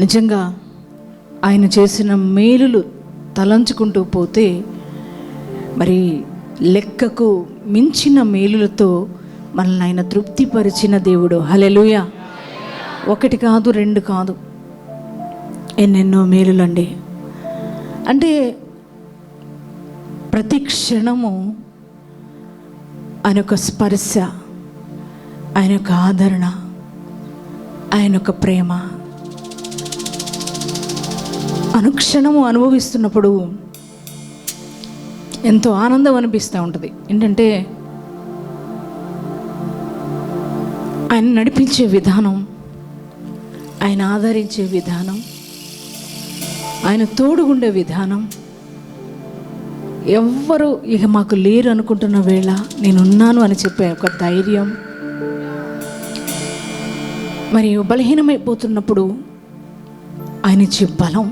నిజంగా ఆయన చేసిన మేలులు తలంచుకుంటూ పోతే మరి లెక్కకు మించిన మేలులతో మనల్ని ఆయన తృప్తిపరిచిన దేవుడు. హలెలుయ ఒకటి కాదు రెండు కాదు. ఎన్నెన్నో మేలులండి. అంటే ప్రతి క్షణము ఆయన యొక్క స్పర్శ ఆయన యొక్క ఆదరణ ఆయన యొక్క ప్రేమ అనుక్షణము అనుభవిస్తున్నప్పుడు ఎంతో ఆనందం అనిపిస్తూ ఉంటుంది. ఏంటంటే ఆయన నడిపించే విధానం ఆయన ఆదరించే విధానం ఆయన తోడుగుండే విధానం. ఎవ్వరు ఇక మాకు లేరు అనుకుంటున్న వేళ నేనున్నాను అని చెప్పే ఒక ధైర్యం మరియు బలహీనమైపోతున్నప్పుడు ఆయన ఇచ్చే బలం.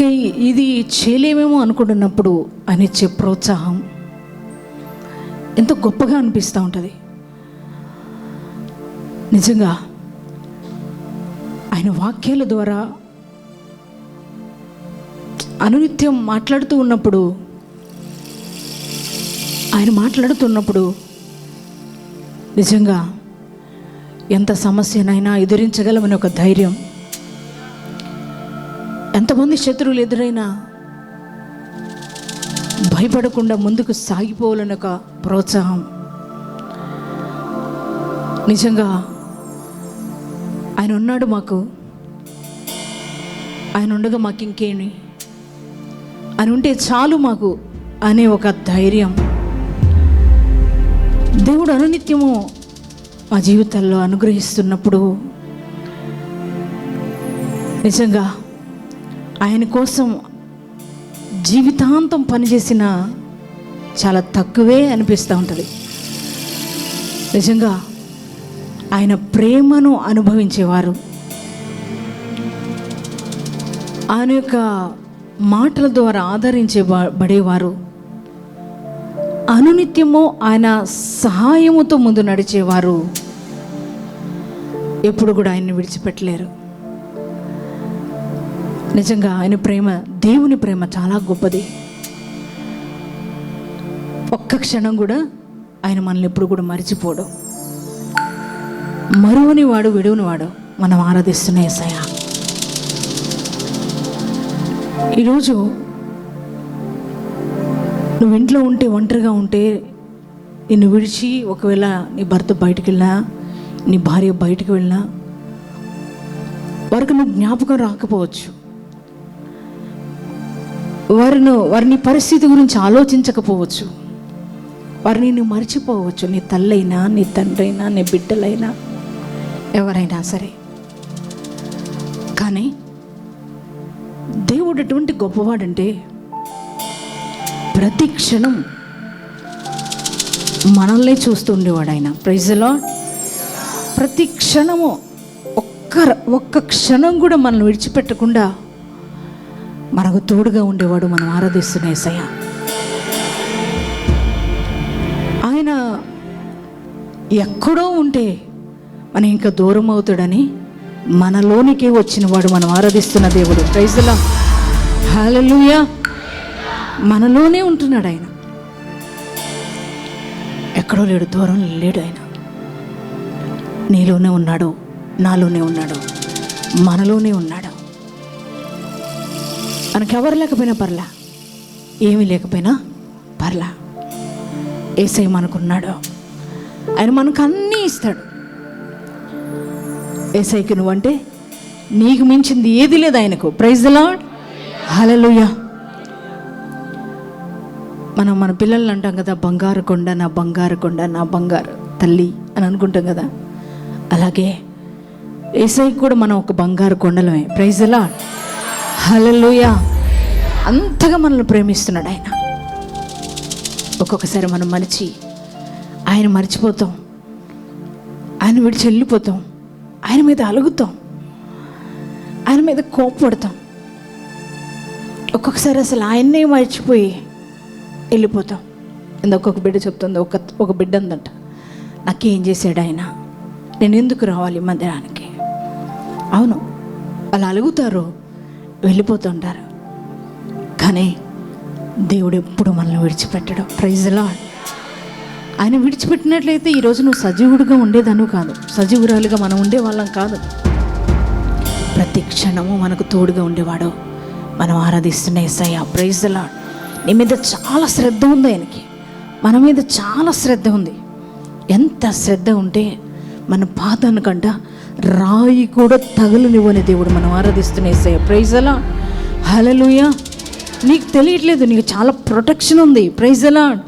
ఇక ఇది చేయలేమేమో అనుకుంటున్నప్పుడు ఆయన ఇచ్చే ప్రోత్సాహం ఎంతో గొప్పగా అనిపిస్తూ ఉంటుంది. నిజంగా ఆయన వాక్యాల ద్వారా అనునిత్యం మాట్లాడుతూ ఉన్నప్పుడు ఆయన మాట్లాడుతున్నప్పుడు నిజంగా ఎంత సమస్యనైనా ఎదిరించగలమని ఒక ధైర్యం. ఎంతమంది శత్రువులు ఎదురైనా భయపడకుండా ముందుకు సాగిపోవాలని ఒక ప్రోత్సాహం. నిజంగా ఆయన ఉన్నాడు మాకు. ఆయన ఉండగా మాకు ఇంకేమి. అని ఉంటే చాలు మాకు అనే ఒక ధైర్యం. దేవుడు అనునిత్యము మా జీవితాల్లో అనుగ్రహిస్తున్నప్పుడు నిజంగా ఆయన కోసం జీవితాంతం పనిచేసిన చాలా తక్కువే అనిపిస్తూ ఉంటుంది. నిజంగా ఆయన ప్రేమను అనుభవించేవారు. ఆయన యొక్క మాటల ద్వారా ఆదరించే బడేవారు. అనునిత్యము ఆయన సహాయముతో ముందు నడిచేవారు. ఎప్పుడు కూడా ఆయన్ని విడిచిపెట్టలేరు. నిజంగా ఆయన ప్రేమ దేవుని ప్రేమ చాలా గొప్పది. ఒక్క క్షణం కూడా ఆయన మనల్ని ఎప్పుడు కూడా మర్చిపోడు. మరువని వాడు విడువని వాడు మనం ఆరాధిస్తున్న ఏసయ ఈరోజు నువ్వు ఇంట్లో ఉంటే ఒంటరిగా ఉంటే నిన్ను విడిచి ఒకవేళ నీ భర్త బయటికి వెళ్ళినా నీ భార్య బయటికి వెళ్ళినా వారికి నువ్వు జ్ఞాపకం రాకపోవచ్చు. వారిను వారిని పరిస్థితి గురించి ఆలోచించకపోవచ్చు. వారిని నువ్వు మర్చిపోవచ్చు. నీ తల్లైనా నీ తండ్రైనా నీ బిడ్డలైనా ఎవరైనా సరే. కానీ దేవుడు ఎటువంటి గొప్పవాడంటే ప్రతి క్షణం మనల్ని చూస్తూ ఉండేవాడు ఆయన. ప్రైజ్లో ప్రతి క్షణము ఒక్క ఒక్క క్షణం కూడా మనల్ని విడిచిపెట్టకుండా మనకు తోడుగా ఉండేవాడు మనం ఆరాధిస్తున్న ఏసయ్య. ఆయన ఎక్కడో ఉంటే మనం ఇంకా దూరం అవుతాడని మనలోనికి వచ్చినవాడు మనం ఆరాధిస్తున్న దేవుడు. ప్రైజులా హాలలుయా మనలోనే ఉంటున్నాడు ఆయన. ఎక్కడో లేడు దూరం లేడు ఆయన. నీలోనే ఉన్నాడు నాలోనే ఉన్నాడు మనలోనే ఉన్నాడు. మనకెవరు లేకపోయినా పర్లా. ఏమీ లేకపోయినా పర్లా. ఏసై మనకున్నాడు. ఆయన మనకు అన్నీ ఇస్తాడు. ఏసైకి నువ్వంటే నీకు మించింది ఏది లేదు ఆయనకు. ప్రైజ్ లాడ్ హలలుయ మనం మన పిల్లల్ని అంటాం కదా బంగారు కొండ నా బంగారు కొండ నా బంగారు తల్లి అని అనుకుంటాం కదా. అలాగే ఏసైకి కూడా మనం ఒక బంగారు కొండలమే. ప్రైజ్ లాడ్ హలలుయ అంతగా మనల్ని ప్రేమిస్తున్నాడు ఆయన. ఒక్కొక్కసారి మనం మరిచి ఆయన మర్చిపోతాం. ఆయన విడిచి వెళ్ళిపోతాం. ఆయన మీద అలుగుతాం. ఆయన మీద కోపపడతాం. ఒక్కొక్కసారి అసలు ఆయన్నే మర్చిపోయి వెళ్ళిపోతాం. ఇంత ఒక్కొక్క బిడ్డ చెప్తుంది ఒక ఒక బిడ్డ ఉందంట. నాకేం చేశాడు ఆయన? నేను ఎందుకు రావాలి మందిరానికి? అవును వాళ్ళు అలుగుతారు. వెళ్ళిపోతుంటారు. కానీ దేవుడు ఎప్పుడు మనల్ని విడిచిపెట్టడం. ప్రైజ్లా ఆయన విడిచిపెట్టినట్లయితే ఈరోజు నువ్వు సజీవుడిగా ఉండేదాను కాదు. సజీవురాలుగా మనం ఉండే వాళ్ళం కాదు. ప్రతి క్షణము మనకు తోడుగా ఉండేవాడు. మనం ఆరాధిస్తున్న ఎస్ఐ ప్రైజ్లా నీ మీద చాలా శ్రద్ధ ఉంది ఆయనకి. మన మీద చాలా శ్రద్ధ ఉంది. ఎంత శ్రద్ధ ఉంటే మన పాదాను కంట రాయి కూడా తగులునివ్వని దేవుడు మనం ఆరాధిస్తున్న ఎస్ఐ ప్రైజలా హలలుయ నీకు తెలియట్లేదు నీకు చాలా ప్రొటెక్షన్ ఉంది. ప్రైజలా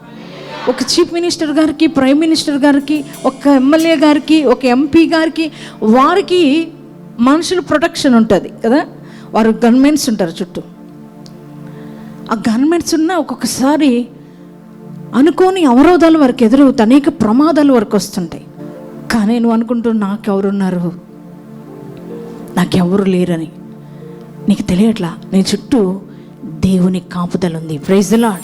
ఒక చీఫ్ మినిస్టర్ గారికి ప్రైమ్ మినిస్టర్ గారికి ఒక ఎమ్మెల్యే గారికి ఒక ఎంపీ గారికి వారికి మనుషులు ప్రొటెక్షన్ ఉంటుంది కదా? వారు గవర్నమెంట్స్ ఉంటారు చుట్టూ. ఆ గవర్నమెంట్స్ ఉన్న ఒక్కొక్కసారి అనుకోని అవరోధాలు వారికి ఎదురవుతాయి అనేక ప్రమాదాలు వరకు వస్తుంటాయి. కానీ నువ్వు అనుకుంటూ నాకెవరున్నారు? నాకెవరు లేరని. నీకు తెలియట్లా? నీ చుట్టూ దేవుని కాపుదల ఉంది ప్రైజ్లా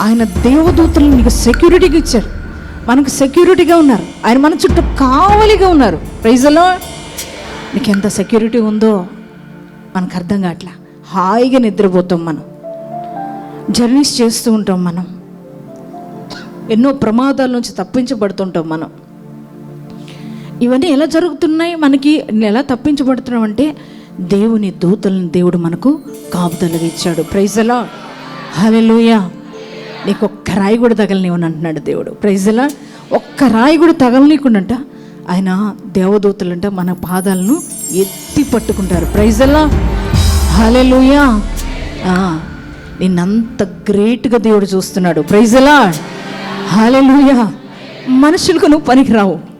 ఆయన దేవదూతలు నీకు సెక్యూరిటీగా ఇచ్చారు. మనకు సెక్యూరిటీగా ఉన్నారు. ఆయన మన చుట్టూ కావలిగా ఉన్నారు. ప్రైజ్లో నీకు ఎంత సెక్యూరిటీ ఉందో మనకు అర్థం కావట్లా? హాయిగా నిద్రపోతాం మనం. జర్నీస్ చేస్తూ ఉంటాం మనం. ఎన్నో ప్రమాదాల నుంచి తప్పించబడుతుంటాం మనం. ఇవన్నీ ఎలా జరుగుతున్నాయి? మనకి ఎలా తప్పించబడుతున్నాం అంటే దేవుని దూతలను దేవుడు మనకు కాపుదలుగా ఇచ్చాడు. ప్రైజలా హలెలుయ నీకు ఒక్క రాయి కూడా తగలనివ్వని అంటున్నాడు దేవుడు. ప్రైజలా ఒక్క రాయి కూడా తగలనీకుండంట ఆయన దేవదూతలంట మన పాదాలను ఎత్తి పట్టుకుంటారు. ప్రైజలా హలెలుయా నిన్నంత గ్రేట్గా దేవుడు చూస్తున్నాడు. ప్రైజలా హాలెలుయా మనుషులకు నువ్వు పనికిరావు.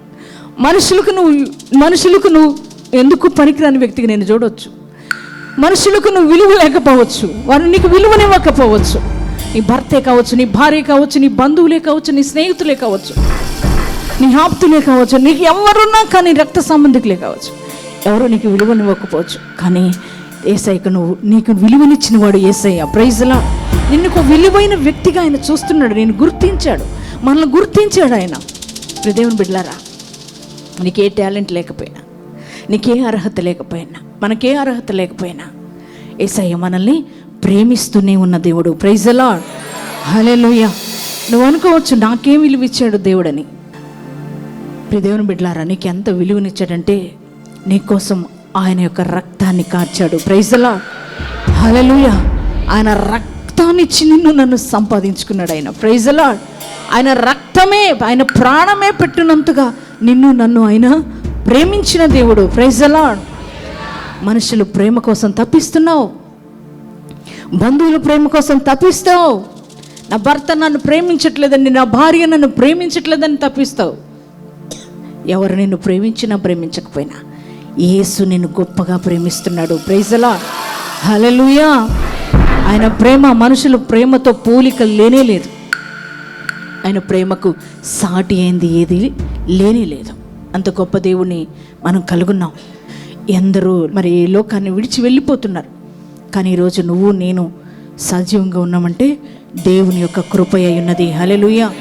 మనుషులకు నువ్వు మనుషులకు నువ్వు ఎందుకు పనికిరాని వ్యక్తికి నేను చూడవచ్చు మనుషులకు నువ్వు విలువ లేకపోవచ్చు. వారు నీకు విలువనివ్వకపోవచ్చు. నీ భర్తే కావచ్చు నీ భార్య కావచ్చు నీ బంధువులే కావచ్చు నీ స్నేహితులే కావచ్చు నీ ఆప్తులే కావచ్చు నీకు ఎవరున్నా కానీ రక్త సంబంధికులే కావచ్చు. ఎవరు నీకు విలువనివ్వకపోవచ్చు. కానీ ఏసైకు నువ్వు నీకు విలువనిచ్చిన వాడు ఏసయ్య. ప్రైజ్లా నిన్ను ఒక విలువైన వ్యక్తిగా ఆయన చూస్తున్నాడు. నేను గుర్తించాడు. మనల్ని గుర్తించాడు ఆయన. దేవుని బిడ్డలారా నీకే టాలెంట్ లేకపోయినా నీకే అర్హత లేకపోయినా మనకే అర్హత లేకపోయినా ఏసయ్య మనల్ని ప్రేమిస్తూనే ఉన్న దేవుడు. ప్రైజ్ అలార్ట్ హలే హలేలుయ నువ్వు అనుకోవచ్చు నాకేం విలువ ఇచ్చాడు దేవుడని. ప్రియ దేవుని బిడ్డలారా నీకు ఎంత విలువనిచ్చాడంటే నీకోసం ఆయన యొక్క రక్తాన్ని కార్చాడు. ప్రైజలా హలలుయ ఆయన రక్తాన్ని ఇచ్చి నిన్ను నన్ను సంపాదించుకున్నాడు ఆయన. ప్రైజలా ఆయన రక్తమే ఆయన ప్రాణమే పెట్టినంతగా నిన్ను నన్ను ఆయన ప్రేమించిన దేవుడు. ప్రైజలా మనుషులు ప్రేమ కోసం తప్పిస్తున్నావు. బంధువుల ప్రేమ కోసం తప్పిస్తావు. నా భర్త నన్ను ప్రేమించట్లేదని నా భార్య నన్ను ప్రేమించట్లేదని తప్పిస్తావు. ఎవరు నిన్ను ప్రేమించినా ప్రేమించకపోయినా యేసు నిన్ను గొప్పగా ప్రేమిస్తున్నాడు. ప్రైజలా హలలుయా ఆయన ప్రేమ మనుషులు ప్రేమతో పోలిక లేనే లేదు. ఆయన ప్రేమకు సాటి అయింది ఏది? లేనే లేదు. అంత గొప్ప దేవుని మనం కలుగున్నాం. ఎందరో మరి లోకాన్ని విడిచి వెళ్ళిపోతున్నారు. కానీ ఈరోజు నువ్వు నేను సజీవంగా ఉన్నామంటే దేవుని యొక్క కృపయ్య అయి ఉన్నది. హలెలుయా